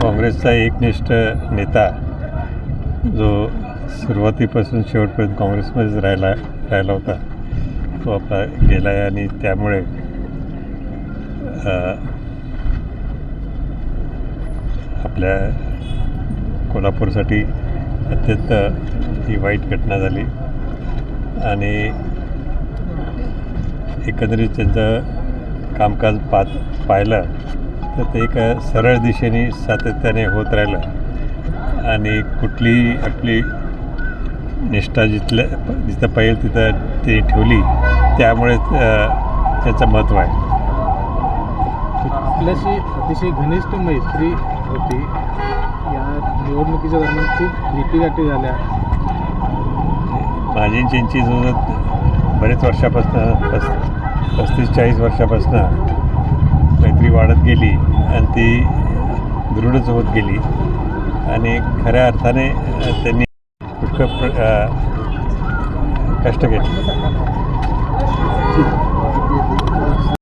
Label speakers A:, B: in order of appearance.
A: काँग्रेसचा एकनिष्ठ नेता जो सुरुवातीपासून शेवटपर्यंत काँग्रेसमध्येच राहिला राहिला होता तो आपला गेला आहे आणि त्यामुळे आपल्या कोल्हापूरसाठी अत्यंत ही वाईट घटना झाली. आणि एकंदरीत त्यांचं कामकाज पात पाहिलं तर ते एक सरळ दिशेने सातत्याने होत राहिलं. आणि कुठली आपली निष्ठा जिथल्या जिथं पाहिजे तिथं ती ठेवली त्यामुळे त्याचं महत्त्व आहे.
B: आपल्याशी अतिशय घनिष्ठ मैत्री होती. या निवडणुकीच्या दरम्यान खूप भेटीगाठी झाल्या.
A: माझी त्यांची जो बरेच वर्षापासून पस पस्तीस चाळीस वर्षापासून वाढत गेली आणि ती दृढच होत गेली. आणि खऱ्या अर्थाने त्यांनी पुष्कळ प्र कष्ट घेतले.